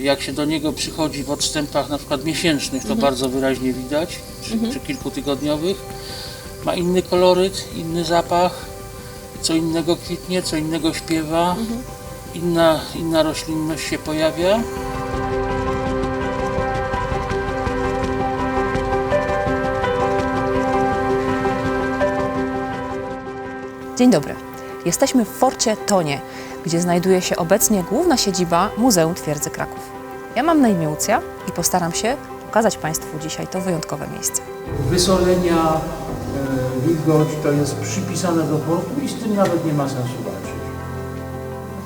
Jak się do niego przychodzi w odstępach na przykład miesięcznych, to bardzo wyraźnie widać, czy, czy kilkutygodniowych. Ma inny koloryt, inny zapach, co innego kwitnie, co innego śpiewa, inna, inna roślinność się pojawia. Dzień dobry. Jesteśmy w Forcie Tonie, gdzie znajduje się obecnie główna siedziba Muzeum Twierdzy Kraków. Ja mam na imię Łucja i postaram się pokazać Państwu dzisiaj to wyjątkowe miejsce. Wysolenia, e, wilgoć to jest przypisane do portu i z tym nawet nie ma sensu walczyć.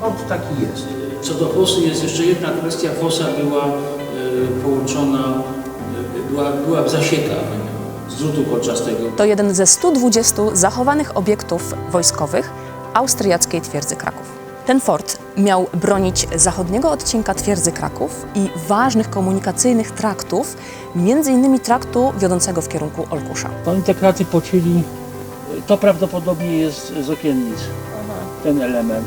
Port taki jest. Co do fosy jest jeszcze jedna kwestia. Fosa była e, połączona, e, była, była w zasiekach z drutu kolczastego. To jeden ze 120 zachowanych obiektów wojskowych austriackiej twierdzy Kraków. Ten fort miał bronić zachodniego odcinka twierdzy Kraków i ważnych komunikacyjnych traktów, innymi traktu wiodącego w kierunku Olkusza. Oni te kraty pocięli, to prawdopodobnie jest z okiennic, ten element.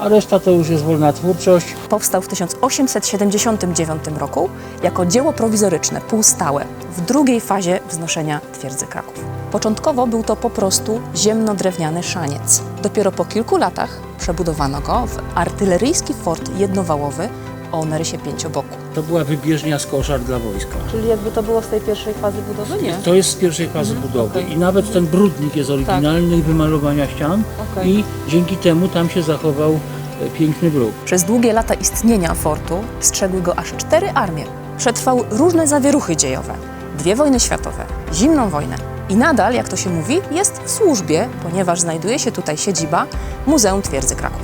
A reszta to już jest wolna twórczość. Powstał w 1879 roku jako dzieło prowizoryczne, półstałe, w drugiej fazie wznoszenia twierdzy Kraków. Początkowo był to po prostu ziemno-drewniany szaniec. Dopiero po kilku latach przebudowano go w artyleryjski fort jednowałowy o narysie pięcioboku. To była wybieżnia z koszar dla wojska. Czyli jakby to było z tej pierwszej fazy budowy? Nie. To jest z pierwszej fazy budowy i nawet ten brudnik jest oryginalny i wymalowania ścian Okej. i dzięki temu tam się zachował e, piękny bruk. Przez długie lata istnienia fortu strzegły go aż cztery armie. Przetrwał różne zawieruchy dziejowe. Dwie wojny światowe, zimną wojnę. I nadal, jak to się mówi, jest w służbie, ponieważ znajduje się tutaj siedziba Muzeum Twierdzy Kraków.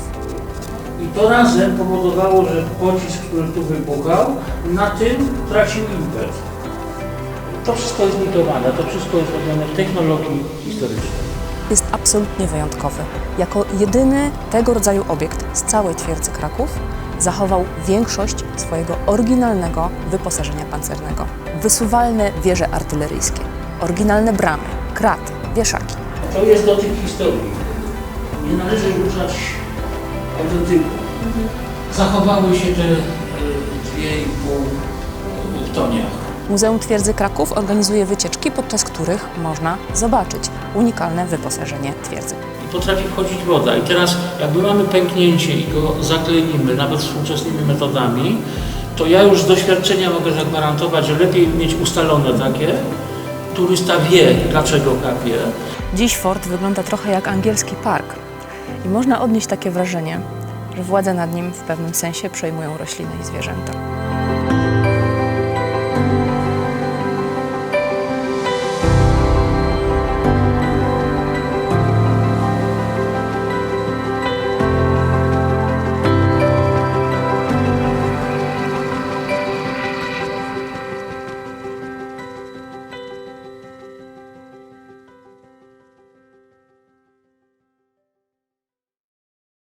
I to razem powodowało, że pocisk, który tu wybuchał, na tym tracił impet. To wszystko jest mitowane, to wszystko jest robione w technologii historycznej. Jest absolutnie wyjątkowy. Jako jedyny tego rodzaju obiekt z całej twierdzy Kraków zachował większość swojego oryginalnego wyposażenia pancernego. Wysuwalne wieże artyleryjskie, oryginalne bramy, kraty, wieszaki. To jest dotyk historii. Nie należy ruszać autentyku. Zachowały się te e, dwie i pół e, toniach. Muzeum Twierdzy Kraków organizuje wycieczki, podczas których można zobaczyć unikalne wyposażenie twierdzy. I potrafi wchodzić woda. I teraz jakby mamy pęknięcie i go zakleimy, nawet współczesnymi metodami, to ja już z doświadczenia mogę zagwarantować, że lepiej mieć ustalone takie. Turysta wie, dlaczego kapie. Dziś fort wygląda trochę jak angielski park i można odnieść takie wrażenie, że władze nad nim w pewnym sensie przejmują rośliny i zwierzęta.